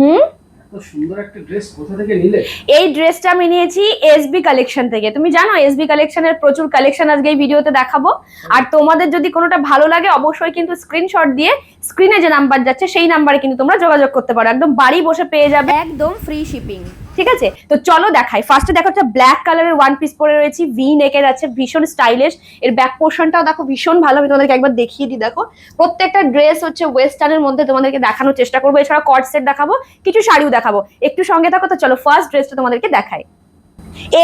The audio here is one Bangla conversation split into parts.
হুম? এত সুন্দর একটা ড্রেস কোথা থেকে নিলে? এই ড্রেসটা আমি নিয়েছি এসবি কালেকশন থেকে। তুমি জানো এসবি কালেকশনের প্রচুর কালেকশন আজকে এই ভিডিওতে দেখাবো। আর তোমাদের যদি কোনোটা ভালো লাগে অবশ্যই কিন্তু স্ক্রিনশট দিয়ে স্ক্রিনে যে নাম্বার যাচ্ছে সেই নাম্বারে কিন্তু তোমরা যোগাযোগ করতে পারো। একদম বাড়ি বসে পেয়ে যাবে। একদম ফ্রি শিপিং ঠিক আছে? তো চলো দেখাই। ফার্স্টে দেখো একটা ব্ল্যাক কালারের ওয়ান পিস পরে রয়েছি ভি নেকের আছে, ভীষণ স্টাইলিশ এর ব্যাক পোর্শনটাও দেখো ভীষণ ভালো, আমি তোমাদেরকে একবার দেখিয়ে দিই। দেখো, প্রত্যেকটা ড্রেস হচ্ছে ওয়েস্টার্নের মধ্যে তোমাদেরকে দেখানোর চেষ্টা করব। এছাড়া কট সেট দেখাবো, কিছু শাড়িও দেখাবো। একটু সঙ্গে থাকো, তো চলো ফার্স্ট ড্রেসটা তোমাদেরকে দেখাই।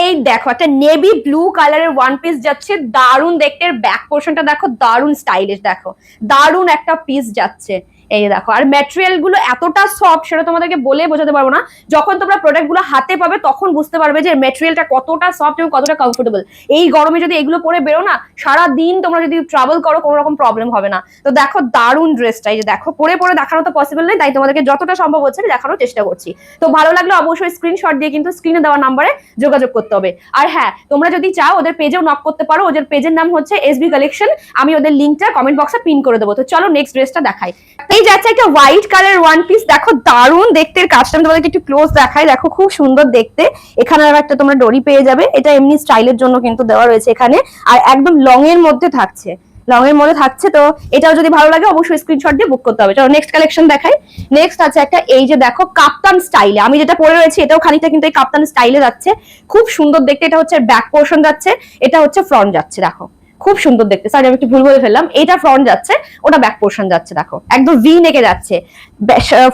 এই দেখো, একটা নেভি ব্লু কালারের ওয়ান পিস যাচ্ছে, দারুণ দেখতে। ব্যাক পোর্শনটা দেখো, দারুণ স্টাইলিশ দেখো। দারুণ একটা পিস যাচ্ছে। এই দেখো, আর ম্যাটেরিয়ালগুলো এতটা সফট সেটা তোমাদেরকে বলে বোঝাতে পারব না। যখন তোমরা প্রোডাক্টগুলো হাতে পাবে, তখন বুঝতে পারবে যে ম্যাটেরিয়ালটা কতটা সফট এবং কতটা কমফোর্টেবল এই গরমে যদি এগুলো পরে বেরো না সারা দিন তোমরা যদি ট্রাভেল করো, কোনো রকম প্রবলেম হবে না। তো দেখো দারুণ ড্রেসটা এই যে দেখো, পরে পরে দেখানো তো পসিবল নেই তাই তোমাদেরকে যতটা সম্ভব হচ্ছে দেখানোর চেষ্টা করছি। তো ভালো লাগলে অবশ্যই স্ক্রিনশট দিয়ে কিন্তু স্ক্রিনে দেওয়া নাম্বারে যোগাযোগ করতে হবে। আর হ্যাঁ তোমরা যদি চাও, ওদের পেজেও নক করতে পারো, ওদের পেজের নাম হচ্ছে এসবি কালেকশন আমি ওদের লিঙ্কটা কমেন্ট বক্সে পিন করে দেবো। তো চলো নেক্সট ড্রেসটা দেখাই। এই যাচ্ছে একটা হোয়াইট কালার ওয়ান পিস দেখো দেখতে কাজটা তোমাদেরকে একটু ক্লোজ দেখাই। দেখো, খুব সুন্দর দেখতে। এখানে একটা তোমরা ডরি পেয়ে যাবে। এটা এমনি স্টাইলের জন্য কিন্তু দেওয়া রয়েছে এখানে। আর একদম লং এর মধ্যে থাকছে। লং এর মধ্যে থাকছে তো এটাও যদি ভালো লাগে অবশ্যই স্ক্রিনশট দিয়ে বুক করতে হবে। চলো নেক্সট কালেকশন দেখাই। নেক্সট আছে একটা, এই যে দেখো, কাপ্তান স্টাইলে আমি যেটা পরে রয়েছি, এটাও খানিকটা কিন্তু এই কাপ্তান স্টাইলে যাচ্ছে। খুব সুন্দর দেখতে। এটা হচ্ছে ব্যাক পোর্শন যাচ্ছে। এটা হচ্ছে ফ্রন্ট যাচ্ছে, দেখো। খুব সুন্দর দেখতে। সরি আমি একটু ভুল বলে ফেললাম। এটা ফ্রন্ট যাচ্ছে, ওটা ব্যাক পোর্শন যাচ্ছে, দেখো। একদম ভি নেকে যাচ্ছে।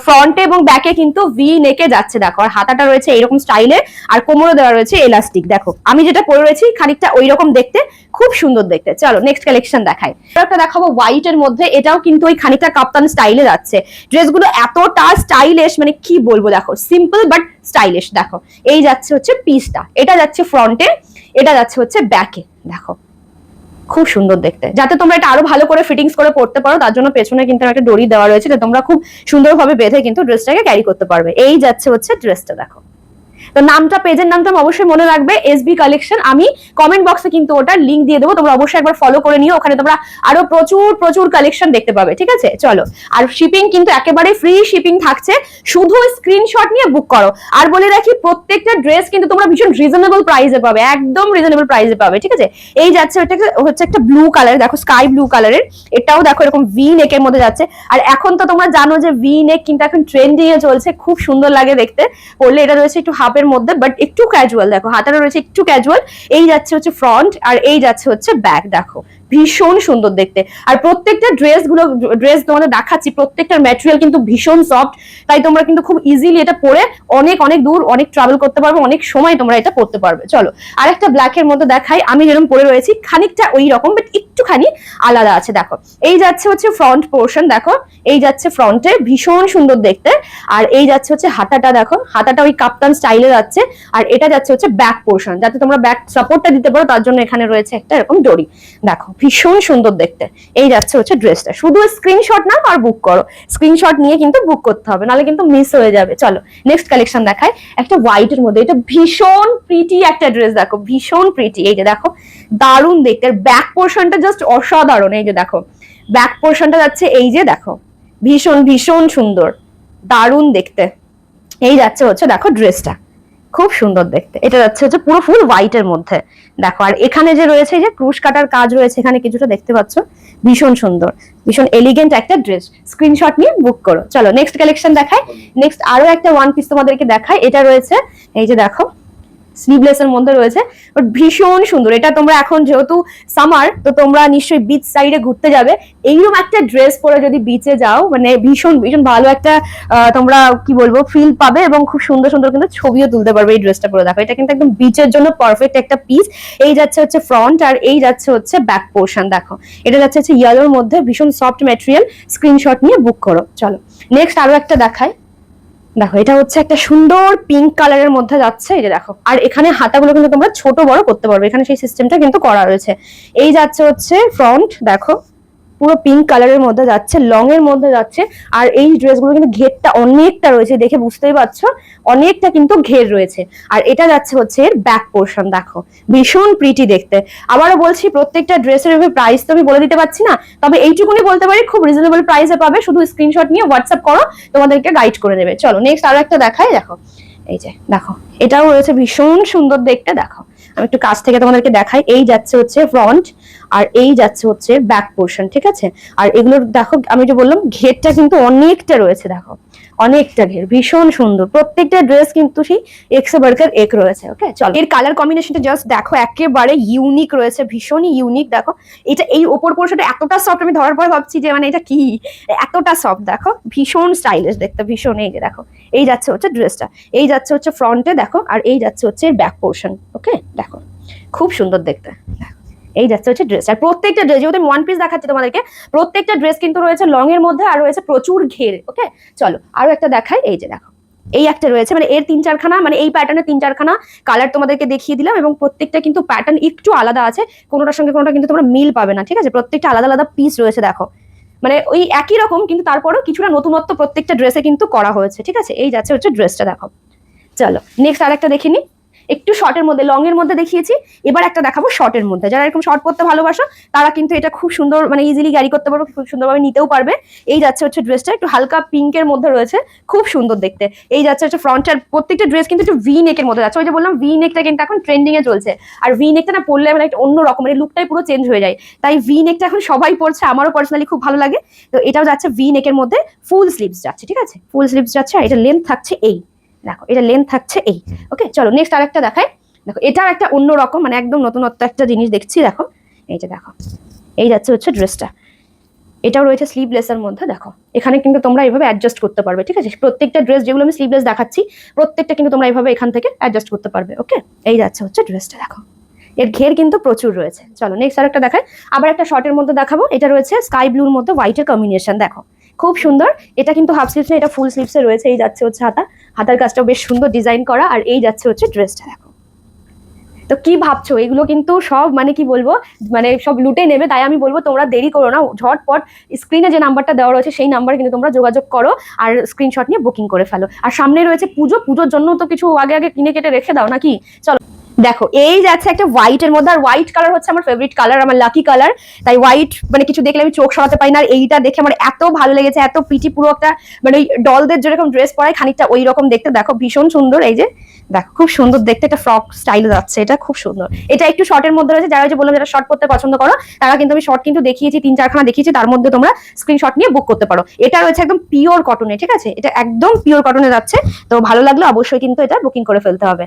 ফ্রন্টে এবং ব্যাকে কিন্তু ভি নেকে যাচ্ছে, দেখো। আর হাতাটা রয়েছে এরকম স্টাইলে আর কোমরে দেওয়া রয়েছে এলাস্টিক দেখো। আমি যেটা পরে রয়েছি, খানিকটা ওই রকম দেখতে, খুব সুন্দর দেখতে। চলো নেক্সট কালেকশন দেখাই। একটা দেখাবো হোয়াইট এর মধ্যে, এটাও কিন্তু ওই খানিকটা কাপ্তান স্টাইলে যাচ্ছে। ড্রেসগুলো এতটা স্টাইলিশ মানে কি বলব, দেখো। সিম্পল বাট স্টাইলিশ দেখো। এই যাচ্ছে হচ্ছে পিসটা এটা যাচ্ছে ফ্রন্টে এটা যাচ্ছে হচ্ছে ব্যাকে দেখো। খুব সুন্দর দেখতে। যাতে তোমরা এটা আরও ভালো করে ফিটিংস করে পড়তে পারো, তার জন্য পেছনে কিন্তু একটা দড়ি দেওয়া রয়েছে তোমরা খুব সুন্দরভাবে বেঁধে কিন্তু ড্রেসটাকে ক্যারি করতে পারবে। এই যাচ্ছে হচ্ছে ড্রেসটা দেখো। তো নামটা পেজের নামটা অবশ্যই মনে রাখবে এসবি কালেকশন আমি কমেন্ট বক্সে কিন্তু ওটার লিঙ্ক দিয়ে দেবো, তোমরা অবশ্যই একবার ফলো করে নিও, ওখানে তোমরা আরও প্রচুর প্রচুর কালেকশন দেখতে পাবে, ঠিক আছে? চলো, আর শিপিং কিন্তু একেবারে ফ্রি শিপিং থাকছে, শুধু স্ক্রিনশট নিয়ে বুক করো। আর বলে রাখি, প্রত্যেকটা ড্রেস কিন্তু তোমরা ভীষণ রিজনেবল প্রাইসে পাবে, একদম রিজনেবল প্রাইসে পাবে, ঠিক আছে? এই যাচ্ছে হচ্ছে একটা ব্লু কালার দেখো স্কাই ব্লু কালারের এটাও দেখো এরকম ভি নেকের মধ্যে যাচ্ছে। আর এখন তো তোমরা জানো যে ভি নেক কিন্তু এখন ট্রেন্ডিং এ চলছে, খুব সুন্দর লাগে দেখতে। পরলে এটা রয়েছে একটু হাফের মধ্যে বাট একটু ক্যাজুয়াল দেখো, হাতাটা রয়েছে একটু ক্যাজুয়াল এই যাচ্ছে হচ্ছে ফ্রন্ট আর এই যাচ্ছে হচ্ছে ব্যাক দেখো। ভীষণ সুন্দর দেখতে। আর প্রত্যেকটা ড্রেসগুলো ড্রেস তোমাদের দেখাচ্ছি, প্রত্যেকটার ম্যাটেরিয়াল কিন্তু ভীষণ সফট তাই তোমরা কিন্তু খুব ইজিলি এটা পরে অনেক অনেক দূর, অনেক ট্রাভেল করতে পারবে, অনেক সময় তোমরা এটা পড়তে পারবে। চলো আর একটা ব্ল্যাক এর মধ্যে দেখাই। আমি যেরকম পরে রয়েছি, খানিকটা ওই রকম বাট একটুখানি আলাদা আছে, দেখো। এই যাচ্ছে হচ্ছে ফ্রন্ট পোর্শন দেখো। এই যাচ্ছে ফ্রন্টে ভীষণ সুন্দর দেখতে। আর এই যাচ্ছে হচ্ছে হাতাটা, দেখো। হাতাটা ওই কাপ্তান স্টাইলে যাচ্ছে। আর এটা যাচ্ছে হচ্ছে ব্যাক পোর্শন যাতে তোমরা ব্যাক সাপোর্টটা দিতে পারো, তার জন্য এখানে রয়েছে একটা এরকম দড়ি। দেখো ভীষণ সুন্দর দেখতে। এই যাচ্ছে হচ্ছে ড্রেসটা শুধু স্ক্রিনশট নাও আর বুক করো। স্ক্রিনশট নিয়ে কিন্তু বুক করতে হবে, নাহলে কিন্তু মিস হয়ে যাবে। চলো নেক্সট কালেকশন দেখাই। একটা হোয়াইট এর মধ্যে, এটা ভীষণ প্রিটি একটা ড্রেস দেখো, ভীষণ প্রিটি এই যে দেখো, দারুণ দেখতে। আর ব্যাক পোর্শনটা জাস্ট অসাধারণ। এই যে দেখো ব্যাক পোর্শনটা যাচ্ছে এই যে দেখো, ভীষণ ভীষণ সুন্দর। দারুণ দেখতে। এই যাচ্ছে হচ্ছে, দেখো ড্রেসটা খুব সুন্দর দেখতে। এটা যাচ্ছে হচ্ছে পুরো ফুল হোয়াইট এর মধ্যে। দেখো, আর এখানে যে রয়েছে যে ক্রুশ কাটার কাজ রয়েছে, এখানে কিছুটা দেখতে পাচ্ছ, ভীষণ সুন্দর, ভীষণ এলিগেন্ট একটা ড্রেস স্ক্রিনশট নিয়ে বুক করো। চলো নেক্সট কালেকশন দেখাই। নেক্সট আরও একটা ওয়ান পিস তোমাদেরকে দেখাই। এটা রয়েছে, এই যে দেখো স্লিভলেস এর মধ্যে রয়েছে বাট ভীষণ সুন্দর। এটা তোমরা এখন যেহেতু সামার তো তোমরা নিশ্চয়ই বিচ সাইডে ঘুরতে যাবে। এইরকম একটা ড্রেস পরে যদি বিচে যাও মানে ভীষণ ভীষণ ভালো একটা তোমরা কি বলব ফিল পাবে এবং খুব সুন্দর সুন্দর কিন্তু ছবিও তুলতে পারবে এই ড্রেসটা পরে। দেখো, এটা কিন্তু একদম বিচের জন্য পারফেক্ট একটা পিস এই যাচ্ছে হচ্ছে ফ্রন্ট আর এই যাচ্ছে হচ্ছে ব্যাক পোর্শন দেখো। এটা যাচ্ছে হচ্ছে ইয়েলোর মধ্যে, ভীষণ সফট ম্যাটেরিয়াল স্ক্রিনশট নিয়ে বুক করো। চলো নেক্সট আরও একটা দেখাই। দেখো, এটা হচ্ছে একটা সুন্দর পিঙ্ক কালারের মধ্যে যাচ্ছে, এই যে দেখো। আর এখানে হাতাগুলো কিন্তু তোমরা ছোট বড় করতে পারবে, এখানে সেই সিস্টেমটা কিন্তু করা রয়েছে। এই যাচ্ছে হচ্ছে ফ্রন্ট দেখো। পুরো পিঙ্ক কালারের মধ্যে যাচ্ছে লং এর মধ্যে যাচ্ছে, আর এই ড্রেসগুলো কিন্তু ঘেরটা অনেকটা রয়েছে, দেখে বুঝতেই পারছ? অনেকটা কিন্তু ঘের রয়েছে। আর এটা যাচ্ছে হচ্ছে এর ব্যাক পোর্শন দেখো। ভীষণ প্রিটি দেখতে। আবারও বলছি, প্রত্যেকটা ড্রেসের প্রাইস তো আমি বলে দিতে পারছি না, তবে এইটুকুনি বলতে পারি, খুব রিজনেবল প্রাইসে পাবে। শুধু স্ক্রিনশট নিয়ে হোয়াটসঅ্যাপ করো, তোমাদেরকে গাইড করে দেবে চলো নেক্সট আরও একটা দেখাই, দেখো। এই যে, দেখো, এটাও রয়েছে ভীষণ সুন্দর দেখতে, দেখো। আমি একটু কাছ থেকে তোমাদেরকে দেখাই, এই যাচ্ছে হচ্ছে ফ্রন্ট আর এই যাচ্ছে হচ্ছে ব্যাক পোর্শন ঠিক আছে? আর এগুলোর দেখো আমি যে বললাম ঘেরটা কিন্তু অনেকটা রয়েছে দেখো। অনেকটা ঘের ভীষণ সুন্দর। প্রত্যেকটা ড্রেস কিন্তু সেই এক্সে বার্কার এক রয়েছে ওকে চলো। এর কালার কম্বিনেশনটা জাস্ট দেখো একেবারে ইউনিক রয়েছে ভীষণই ইউনিক দেখো। এটা এই ওপর পোর্শনটা এতটা সফট আমি ধরার পর ভাবছি যে মানে এটা কি? এতটা সফট দেখো। ভীষণ স্টাইলিশ দেখতে ভীষণ এই যে দেখো। এই যাচ্ছে হচ্ছে ড্রেসটা এই যাচ্ছে হচ্ছে ফ্রন্টে দেখো। আর এই যাচ্ছে হচ্ছে ব্যাক পোর্শন ওকে দেখো। খুব সুন্দর দেখতে দেখো, এই যাচ্ছে হচ্ছে ড্রেস আর প্রত্যেকটা ড্রেস যেহেতু ওয়ান পিস দেখাচ্ছি তোমাদেরকে, প্রত্যেকটা ড্রেস কিন্তু রয়েছে লং এর মধ্যে আর রয়েছে প্রচুর ঘের ওকে চলো, আরও একটা দেখাই, এই যে দেখো। এই একটা রয়েছে মানে এর তিন চারখানা মানে এই প্যাটার্নের তিন চারখানা কালার তোমাদেরকে দেখিয়ে দিলাম এবং প্রত্যেকটা কিন্তু প্যাটার্ন একটু আলাদা আছে, কোনোটার সঙ্গে কোনোটা কিন্তু তোমরা মিল পাবে না, ঠিক আছে? প্রত্যেকটা আলাদা আলাদা পিস রয়েছে, দেখো। মানে ওই একই রকম, কিন্তু তারপরেও কিছুটা নতুনত্ব প্রত্যেকটা ড্রেসে কিন্তু করা হয়েছে, ঠিক আছে? এই যাচ্ছে হচ্ছে ড্রেসটা দেখো। চলো নেক্সট আর একটা দেখিনি একটু শর্টের মধ্যে লং এর মধ্যে দেখিয়েছি। এবার একটা দেখাবো শর্টের মধ্যে। যারা এরকম শর্ট পরতে ভালোবাসো, তারা কিন্তু এটা খুব সুন্দর মানে ইজিলি ক্যারি করতে পারবে, খুব সুন্দরভাবে নিতেও পারবে। এই যাচ্ছে হচ্ছে ড্রেসটা একটু হালকা পিঙ্কের মধ্যে রয়েছে, খুব সুন্দর দেখতে। এই যাচ্ছে হচ্ছে ফ্রন্টের প্রত্যেকটা ড্রেস কিন্তু একটু ভি নেকের মধ্যে যাচ্ছে। ওই যে বললাম ভি নেকটা কিন্তু এখন ট্রেন্ডিং এ চলছে। আর ভি নেকটা না পরলে মানে একটা অন্য রকমের লুকটাই পুরো চেঞ্জ হয়ে যায়। তাই ভি নেকটা এখন সবাই পরছে, আমারও পার্সোনালি খুব ভালো লাগে। তো এটাও যাচ্ছে ভি নেকের মধ্যে ফুল স্লিভস যাচ্ছে, ঠিক আছে? ফুল স্লিভস যাচ্ছে, আর এটা লেন্থ থাকছে এই। দেখো এটা লেন্থ থাকছে এই ওকে চলো নেক্সট আরেকটা দেখায় দেখো এটাও একটা অন্য রকম মানে একদম নতুনত্ব একটা জিনিস দেখছি দেখো। এই যে দেখো এই যাচ্ছে হচ্ছে ড্রেসটা এটাও রয়েছে স্লিভলেসের মধ্যে দেখো। এখানে কিন্তু তোমরা এইভাবে অ্যাডজাস্ট করতে পারবে ঠিক আছে? প্রত্যেকটা ড্রেস যেগুলো আমি স্লিভলেস দেখাচ্ছি প্রত্যেকটা কিন্তু তোমরা এইভাবে এখান থেকে অ্যাডজাস্ট করতে পারবে ওকে এই যাচ্ছে হচ্ছে ড্রেসটা দেখো। এর ঘের কিন্তু প্রচুর রয়েছে। চলো নেক্সট আরেকটা দেখায় আবার একটা শর্টের মধ্যে দেখাবো। এটা রয়েছে স্কাই ব্লুর মধ্যে হোয়াইটের কম্বিনেশন দেখো। খুব সুন্দর। এটা কিন্তু হাফ স্লিভস এটা ফুল স্লিভসে রয়েছে এই যাচ্ছে হচ্ছে হাতা। হাতার কাজটাও বেশ সুন্দর ডিজাইন করা, আর এই যাচ্ছে হচ্ছে ড্রেসটা দেখো। তো কি ভাবছ? এগুলো কিন্তু সব মানে কি বলব মানে সব লুটে নেবে, তাই আমি বলব তোমরা দেরি করো না, ঝটপট স্ক্রিনে যে নাম্বারটা দেওয়া রয়েছে, সেই নাম্বার কিন্তু তোমরা যোগাযোগ করো, আর স্ক্রিনশট নিয়ে বুকিং করে ফেলো। আর সামনে রয়েছে পুজো, পুজোর জন্য তো কিছু আগে আগে কিনে কেটে রেখে দাও নাকি? চলো। দেখো এই যাচ্ছে একটা হোয়াইট এর মধ্যে, আর হোয়াইট কালার হচ্ছে আমার ফেভারিট কালার আমার লাকি কালার তাই হোয়াইট মানে কিছু দেখলে আমি চোখ সরাতে পারি না, আর এইটা দেখে আমার এত ভালো লেগেছে, এত পিটি পুরো একটা মানে ওই ডলদের যেরকম ড্রেস পরায়, খানিকটা ওই রকম দেখতে। দেখো, ভীষণ সুন্দর, এই যে, দেখো, খুব সুন্দর দেখতে একটা ফ্রক স্টাইল যাচ্ছে, এটা খুব সুন্দর। এটা একটু শর্টের মধ্যে রয়েছে, যারা যে বললাম, যারা শর্ট করতে পছন্দ করো, তারা কিন্তু আমি শর্ট কিন্তু দেখিয়েছি, তিন চারখানা দেখিয়েছি, তার মধ্যে তোমরা স্ক্রিনশট নিয়ে বুক করতে পারো। এটা রয়েছে একদম পিওর কটনে ঠিক আছে? এটা একদম পিওর কটনে যাচ্ছে, তো ভালো লাগল অবশ্যই কিন্তু এটা বুকিং করে ফেলতে হবে।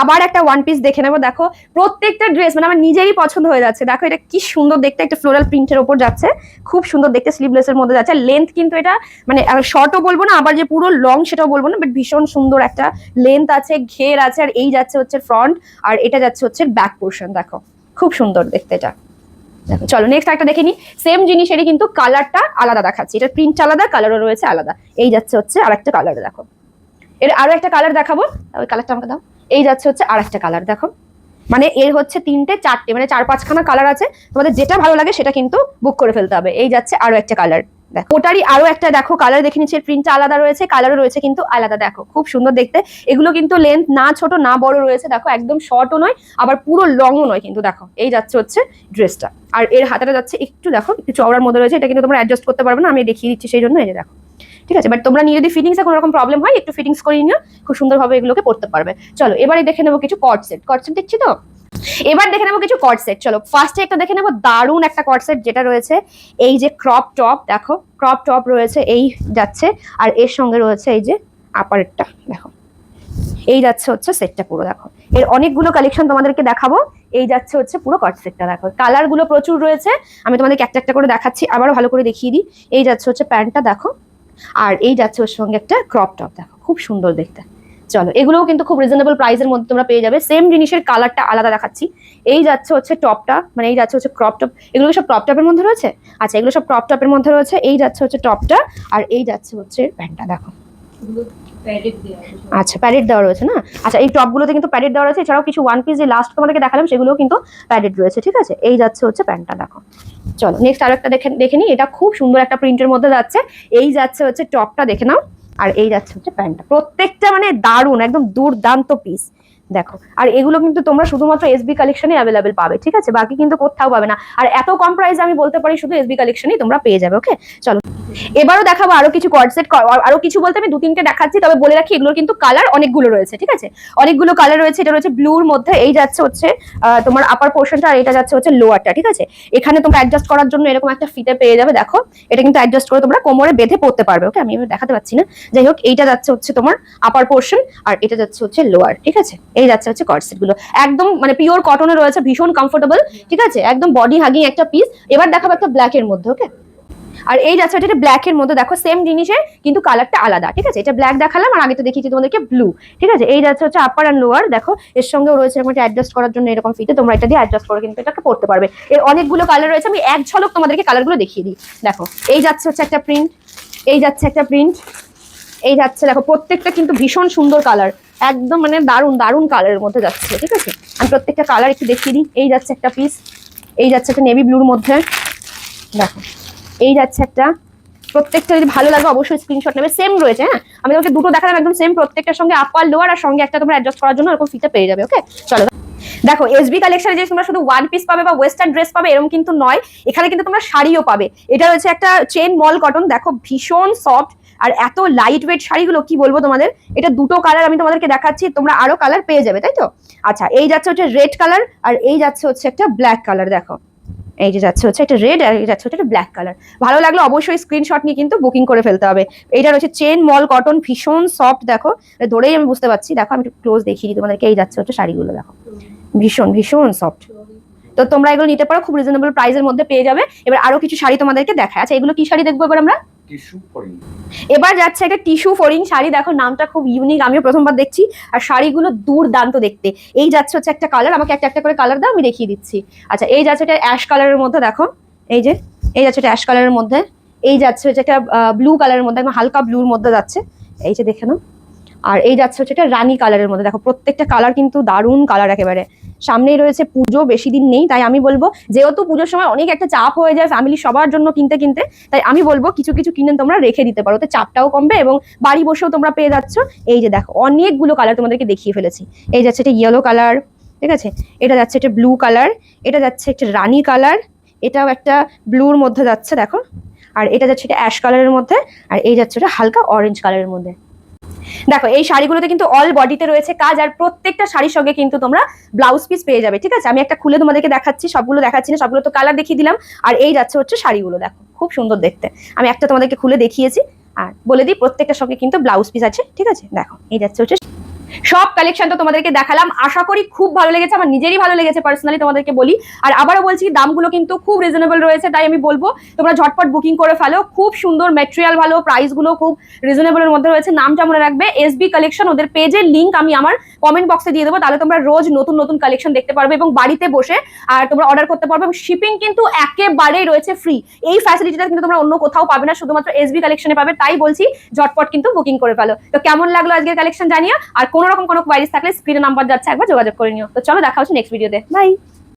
আবার একটা ওয়ান পিস দেখে নেব। দেখো, প্রত্যেকটা ড্রেস মানে আমার নিজেরই পছন্দ হয়ে যাচ্ছে। দেখো এটা কি সুন্দর দেখতে, একটা ফ্লোরাল প্রিন্টের ওপর যাচ্ছে। খুব সুন্দর দেখতে স্লিভলেসের মধ্যে যাচ্ছে। লেন্থ কিন্তু এটা মানে শর্টও বলব না, আবার যে পুরো লং সেটাও বলব না বাট ভীষণ সুন্দর একটা লেন্থ আছে, ঘের আছে, আর এই যাচ্ছে হচ্ছে ফ্রন্ট আর এটা যাচ্ছে হচ্ছে ব্যাক পোর্শন দেখো। খুব সুন্দর দেখতে এটা। চলো নেক্সট একটা দেখে নি সেম জিনিসেরই কিন্তু কালারটা আলাদা দেখাচ্ছি। এটা প্রিন্ট আলাদা কালারও রয়েছে আলাদা। এই যাচ্ছে হচ্ছে আরেকটা কালার দেখো। এর আরও একটা কালার দেখাবো। ওই কালারটা আমাকে দাও। এই যাচ্ছে হচ্ছে আর একটা কালার দেখো। মানে এর হচ্ছে তিনটে, চারটে মানে চার পাঁচখানা কালার আছে। তোমাদের যেটা ভালো লাগে সেটা কিন্তু বুক করে ফেলতে হবে। এই যাচ্ছে আরও একটা কালার দেখো। ওটারই আরও একটা, দেখো কালার দেখে নিচ্ছি প্রিন্টটা আলাদা রয়েছে কালারও রয়েছে কিন্তু আলাদা, দেখো। খুব সুন্দর দেখতে। এগুলো কিন্তু লেন্থ না ছোট, না বড় রয়েছে, দেখো, একদম শর্টও নয়, আবার পুরো লংও নয় কিন্তু, দেখো। এই যাচ্ছে হচ্ছে ড্রেসটা আর এর হাতাটা যাচ্ছে একটু, দেখো, একটু চওড়ার মধ্যে রয়েছে, এটা কিন্তু তোমরা অ্যাডজাস্ট করতে পারবে না, আমি দেখিয়ে দিচ্ছি সেই জন্য, এই যে দেখো। ঠিক আছে? বাট তোমরা নিয়ে যদি ফিটিংসে কোনো রকম প্রবলেম হয়, একটু ফিটিংস করে নিও, খুব সুন্দরভাবে এগুলোকে পড়তে পারবে। চলো, এবারে দেখে নেব কিছু কট সেট কট সেট দেখছি তো? এবার দেখে নেব কিছু কট সেট চলো ফার্স্টে একটা দেখে নেব দারুণ একটা কট সেট যেটা রয়েছে। এই যে ক্রপ টপ দেখো ক্রপ টপ রয়েছে, এই যাচ্ছে, আর এর সঙ্গে রয়েছে এই যে আপারেরটা দেখো। এই যাচ্ছে হচ্ছে সেটটা পুরো, দেখো। এর অনেকগুলো কালেকশন তোমাদেরকে দেখাবো। এই যাচ্ছে হচ্ছে পুরো কট সেটটা দেখো। কালারগুলো প্রচুর রয়েছে। আমি তোমাদেরকে একটা একটা করে দেখাচ্ছি, আবারও ভালো করে দেখিয়ে দিই। এই যাচ্ছে হচ্ছে প্যান্টটা, দেখো। আর এই যাচ্ছে ওর সঙ্গে একটা ক্রপ টপ দেখো, খুব সুন্দর দেখতে। চলো, এগুলোও কিন্তু খুব রিজনেবল প্রাইসের মধ্যে তোমরা পেয়ে যাবে। সেম জিনিসের কালারটা আলাদা দেখাচ্ছি। এই যাচ্ছে হচ্ছে টপটা মানে এই যাচ্ছে হচ্ছে ক্রপ টপ এগুলো সব ক্রপ টপের মধ্যে রয়েছে? আচ্ছা এগুলো সব ক্রপ টপের মধ্যে রয়েছে। এই যাচ্ছে হচ্ছে টপটা আর এই যাচ্ছে হচ্ছে প্যান্টটা দেখো। আচ্ছা প্যারেড দেওয়া রয়েছে না? আচ্ছা এই টপগুলোতে কিন্তু প্যারেড দেওয়া রয়েছে। এছাড়াও কিছু ওয়ান পিস যে লাস্ট তোমাদেরকে দেখালাম, সেগুলোও কিন্তু প্যারেড রয়েছে, ঠিক আছে? এই যাচ্ছে হচ্ছে প্যান্টটা, দেখো। চলো নেক্সট আরেকটা দেখে দেখে এটা খুব সুন্দর একটা প্রিন্টের মধ্যে যাচ্ছে। এই যাচ্ছে হচ্ছে টপটা, দেখে নাও। আর এই যাচ্ছে হচ্ছে প্যান্টটা। প্রত্যেকটা মানে দারুণ, একদম দুর্দান্ত পিস দেখো। আর এগুলো কিন্তু তোমরা শুধুমাত্র এসবি কালেকশনে অ্যাভেলেবেল পাবে, ঠিক আছে? বাকি কিন্তু কোথাও পাবে না। আর এত কম প্রাইসে আমি বলতে পারি, শুধু এসবি কালেকশনেই তোমরা পেয়ে যাবে ওকে চলো। এবারও দেখাবো আরও কিছু কর্ডসেট আরও কিছু বলতে আমি দু তিনটে দেখাচ্ছি, তবে বলে রাখি এগুলোর কিন্তু কালার অনেকগুলো রয়েছে, ঠিক আছে? অনেকগুলো কালার রয়েছে, এটা রয়েছে ব্লুর মধ্যে, এই যাচ্ছে হচ্ছে তোমার আপার পোর্শনটা আর এটা যাচ্ছে হচ্ছে লোয়ারটা ঠিক আছে? এখানে তোমরা অ্যাডজাস্ট করার জন্য এরকম একটা ফিতে পেয়ে যাবে, দেখো। এটা কিন্তু অ্যাডজাস্ট করে তোমরা কোমরে বেঁধে পড়তে পারবে ওকে আমি দেখাতে পাচ্ছি না। যাই হোক, এইটা যাচ্ছে হচ্ছে তোমার আপার পোর্শন আর এটা যাচ্ছে হচ্ছে লোয়ার ঠিক আছে? এই যাচ্ছে হচ্ছে কর্ডসেটগুলো। একদম মানে পিওর কটনে রয়েছে, ভীষণ কমফোর্টেবল ঠিক আছে? একদম বডি হাগিং একটা পিস এবার দেখাবো একটা ব্ল্যাক এর মধ্যে ওকে আর এই যাচ্ছে এটা ব্ল্যাক এর মধ্যে। দেখো সেম জিনিসের, কিন্তু কালারটা আলাদা, ঠিক আছে? এটা ব্ল্যাক দেখালাম আর আগে তো দেখিয়েছি তোমাদেরকে ব্লু ঠিক আছে? এই যাচ্ছে হচ্ছে আপার অ্যান্ড লোয়ার দেখো? এর সঙ্গেও রয়েছে এরকম অ্যাডজাস্ট করার জন্য এরকম ফিতে তোমরা এটা দিয়ে অ্যাডজাস্ট করে, কিন্তু এটাকে পড়তে পারবে। এর অনেকগুলো কালার রয়েছে, আমি এক ঝলক তোমাদেরকে কালারগুলো দেখিয়ে দিই। দেখো, এই যাচ্ছে হচ্ছে একটা প্রিন্ট এই যাচ্ছে একটা প্রিন্ট এই যাচ্ছে, দেখো, প্রত্যেকটা কিন্তু ভীষণ সুন্দর কালার একদম মানে দারুণ দারুণ কালারের মধ্যে যাচ্ছে, ঠিক আছে? আমি প্রত্যেকটা কালার একটু দেখিয়ে দিই, এই যাচ্ছে একটা পিস এই যাচ্ছে একটা নেভি ব্লুর মধ্যে, দেখো। এই যাচ্ছে একটা। প্রত্যেকটা যদি ভালো লাগে অবশ্যই স্ক্রিনশট নেবে। সেম রয়েছে হ্যাঁ? আমি তোমাকে দুটো দেখালাম একদম সেম প্রত্যেকটার সঙ্গে আপার লোয়ার আর সঙ্গে একটা তোমরা অ্যাডজাস্ট করার জন্য এরকম ফিতে পেয়ে যাবে ওকে চলো। দেখো এসবি কালেকশনে যে তোমরা শুধু ওয়ান পিস পাবে বা ওয়েস্টার্ন ড্রেস পাবে এরকম কিন্তু নয়। এখানে কিন্তু তোমরা শাড়িও পাবে। এটা রয়েছে একটা চেন মল কটন দেখো, ভীষণ সফট আর এত লাইট ওয়েট শাড়িগুলো, কি বলব তোমাদের? এটা দুটো কালার আমি তোমাদেরকে দেখাচ্ছি, তোমরা আরও কালার পেয়ে যাবে, তাই তো? আচ্ছা এই যাচ্ছে হচ্ছে রেড কালার আর এই যাচ্ছে হচ্ছে একটা ব্ল্যাক কালার দেখো। এই যে যাচ্ছে হচ্ছে একটা রেড আর যাচ্ছে হচ্ছে একটা ব্ল্যাক কালার ভালো লাগলে অবশ্যই স্ক্রিনশট নিয়ে কিন্তু বুকিং করে ফেলতে হবে। এইটা রয়েছে চেন মল কটন ভীষণ সফট দেখো। ধরেই আমি বুঝতে পারছি। দেখো, আমি একটু ক্লোজ দেখিয়ে দিই তোমাদেরকে। এই যাচ্ছে হচ্ছে শাড়িগুলো, দেখো। ভীষণ ভীষণ সফট তো তোমরা এগুলো নিতে পারো, খুব রিজনেবল প্রাইসের মধ্যে পেয়ে যাবে। এবার আরও কিছু শাড়ি তোমাদেরকে দেখায়। আচ্ছা এগুলো কি শাড়ি দেখব এবার আমরা? টিস্যু ফরিং। এবার যাচ্ছে একটা টিস্যু ফরিং শাড়ি। দেখো, নামটা খুব ইউনিক আমিও প্রথমবার দেখছি। আর শাড়িগুলো দুর্দান্ত দেখতে। এই যাচ্ছে হচ্ছে একটা কালার আমাকে একটা একটা করে কালার দাও, আমি দেখিয়ে দিচ্ছি। আচ্ছা এই যাচ্ছে এটা অ্যাশ কালারের মধ্যে, দেখো। এই যে, এই যাচ্ছে এটা অ্যাশ কালারের মধ্যে। এই যাচ্ছে হচ্ছে একটা ব্লু কালারের মধ্যে হালকা ব্লুর মধ্যে যাচ্ছে। এই যে, দেখে নাও। আর এই যাচ্ছে হচ্ছে একটা রানী কালারের মধ্যে। দেখো, প্রত্যেকটা কালার কিন্তু দারুণ কালার একেবারে। সামনেই রয়েছে পুজো, বেশি দিন নেই, তাই আমি বলব, যেহেতু পুজোর সময় অনেক একটা চাপ হয়ে যায় ফ্যামিলি সবার জন্য কিনতে কিনতে, তাই আমি বলব কিছু কিছু কিনে তোমরা রেখে দিতে পারো। ওতে চাপটাও কমবে এবং বাড়ি বসেও তোমরা পেয়ে যাচ্ছ। এই যে দেখো, অনেকগুলো কালার তোমাদেরকে দেখিয়ে ফেলেছি। এই যাচ্ছে এটা ইয়েলো কালার ঠিক আছে? এটা যাচ্ছে একটা ব্লু কালার এটা যাচ্ছে একটা রানী কালার এটাও একটা ব্লুর মধ্যে যাচ্ছে, দেখো। আর এটা যাচ্ছে এটা অ্যাশ কালারের মধ্যে, আর এই যাচ্ছে এটা হালকা অরেঞ্জ কালারের মধ্যে। দেখো, এই শাড়িগুলোতে কিন্তু অল বডিতে রয়েছে কাজ আর প্রত্যেকটা শাড়ির সঙ্গে কিন্তু তোমরা ব্লাউজ পিস পেয়ে যাবে, ঠিক আছে? আমি একটা খুলে তোমাদেরকে দেখাচ্ছি, সবগুলো দেখাচ্ছি না, সবগুলো তো কালার দেখিয়ে দিলাম। আর এই যাচ্ছে হচ্ছে শাড়িগুলো, দেখো, খুব সুন্দর দেখতে। আমি একটা তোমাদেরকে খুলে দেখিয়েছি, আর বলে দিই প্রত্যেকটা সঙ্গে কিন্তু ব্লাউজ পিস আছে, ঠিক আছে? দেখো, এই যাচ্ছে হচ্ছে সব কালেকশন তো তোমাদেরকে দেখালাম। আশা করি খুব ভালো লেগেছে, আমার নিজেরই ভালো লেগেছে পার্সোনালি তোমাদেরকে বলি। আর আবারও বলছি, দামগুলো কিন্তু খুব রিজনেবল রয়েছে, তাই আমি বলব, তোমরা ঝটপট বুকিং করে ফেলো। খুব সুন্দর ম্যাটেরিয়াল ভালো প্রাইসগুলো খুব রিজনেবলের মধ্যে রয়েছে। নামটা মনে রাখবে এসবি কালেকশন ওদের পেজের লিঙ্ক আমি আমার কমেন্ট বক্সে দিয়ে দেবো। তাহলে তোমরা রোজ নতুন নতুন কালেকশন দেখতে পারবে এবং বাড়িতে বসে, আর তোমরা অর্ডার করতে পারবে এবং শিপিং কিন্তু একেবারেই রয়েছে ফ্রি এই ফ্যাসিলিটিটা কিন্তু তোমরা অন্য কোথাও পাবে না, শুধুমাত্র এসবি কালেকশনে পাবে। তাই বলছি, ঝটপট কিন্তু বুকিং করে ফেলো। তো কেমন লাগল আজকের কালেকশন জানিয়ে আর কোনো রকম কোনো কোয়ারিজ থাকলে স্ক্রিনে নাম্বার যাচ্ছে, একবার যোগাযোগ করে নিও। তো চলো দেখা হচ্ছে নেক্সট ভিডিওতে বাই